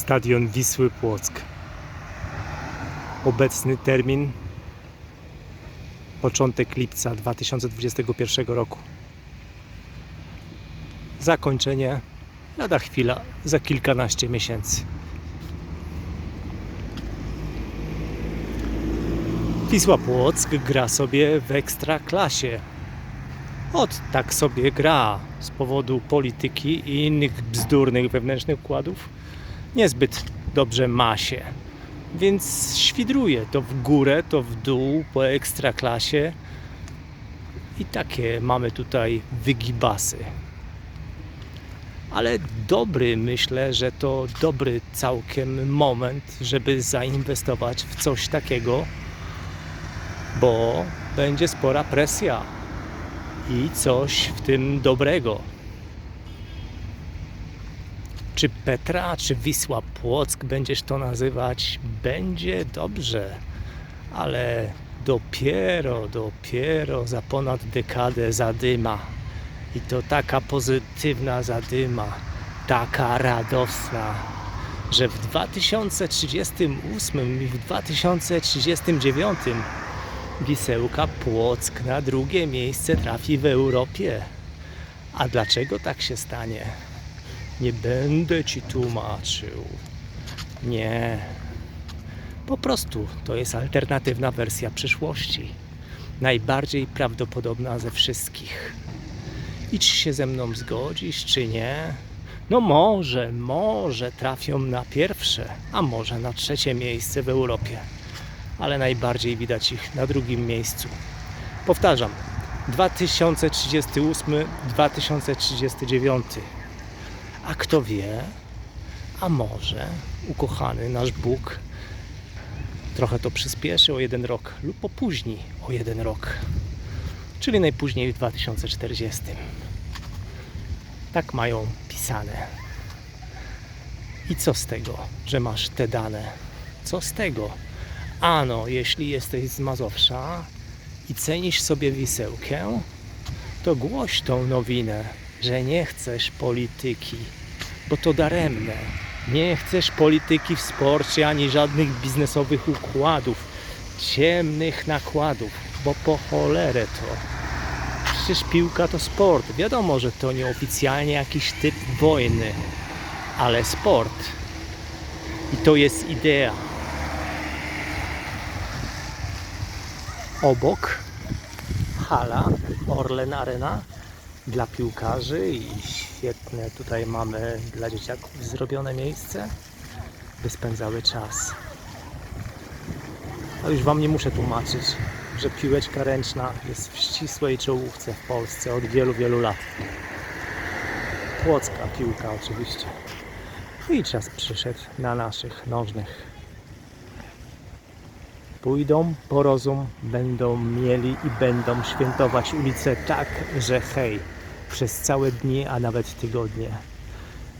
Stadion Wisły Płock. Obecny termin początek lipca 2021 roku. Zakończenie lada chwila, za kilkanaście miesięcy. Wisła Płock gra sobie w ekstraklasie. Od tak sobie gra z powodu polityki i innych bzdurnych wewnętrznych układów. Niezbyt dobrze ma się. Więc świdruje to w górę, to w dół po ekstraklasie. I takie mamy tutaj wygibasy. Ale dobry, myślę, że to dobry całkiem moment, żeby zainwestować w coś takiego, bo będzie spora presja i coś w tym dobrego. Czy Petra, czy Wisła Płock będziesz to nazywać? Będzie dobrze, ale dopiero, dopiero za ponad dekadę zadyma. I to taka pozytywna zadyma, taka radosna, że w 2038 i w 2039 Wisełka Płock na drugie miejsce trafi w Europie. A dlaczego tak się stanie? Nie będę ci tłumaczył. Nie. Po prostu to jest alternatywna wersja przyszłości. Najbardziej prawdopodobna ze wszystkich. I czy się ze mną zgodzisz, czy nie? No może, może trafią na pierwsze, a może na trzecie miejsce w Europie. Ale najbardziej widać ich na drugim miejscu. Powtarzam, 2038-2039. A kto wie, a może ukochany nasz Bóg trochę to przyspieszy o jeden rok lub opóźni o jeden rok, czyli najpóźniej w 2040. Tak mają pisane. I co z tego, że masz te dane? Co z tego? Ano, jeśli jesteś z Mazowsza i cenisz sobie wisełkę, to głoś tą nowinę, że nie chcesz polityki, bo to daremne. Nie chcesz polityki w sporcie ani żadnych biznesowych układów, ciemnych nakładów, bo po cholerę to. Przecież piłka to sport. Wiadomo, że to nieoficjalnie jakiś typ wojny, ale sport. I to jest idea. Obok hala Orlen Arena dla piłkarzy i świetne tutaj mamy dla dzieciaków zrobione miejsce, by spędzały czas. A już Wam nie muszę tłumaczyć, że piłeczka ręczna jest w ścisłej czołówce w Polsce od wielu, wielu lat. Płocka piłka oczywiście. I czas przyszedł na naszych nożnych. Pójdą po rozum, będą mieli i będą świętować ulicę tak, że hej, przez całe dni, a nawet tygodnie.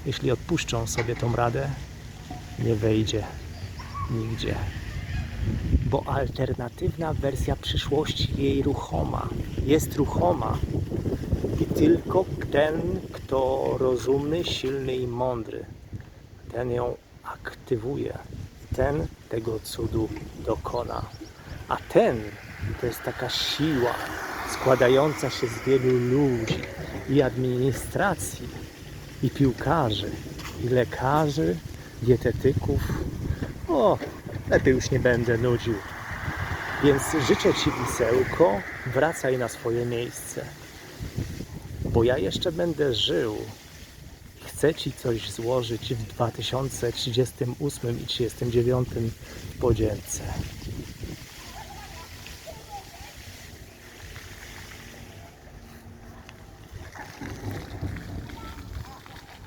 Jeśli odpuszczą sobie tą radę, nie wejdzie nigdzie. Bo alternatywna wersja przyszłości jej ruchoma, jest ruchoma. I tylko ten, kto rozumny, silny i mądry, ten ją aktywuje. Ten tego cudu dokona. A ten to jest taka siła składająca się z wielu ludzi i administracji, i piłkarzy, i lekarzy, dietetyków. O, lepiej już nie będę nudził. Więc życzę Ci, Wisełko, wracaj na swoje miejsce. Bo ja jeszcze będę żył. Chcę Ci coś złożyć w 2038 i 2039 w.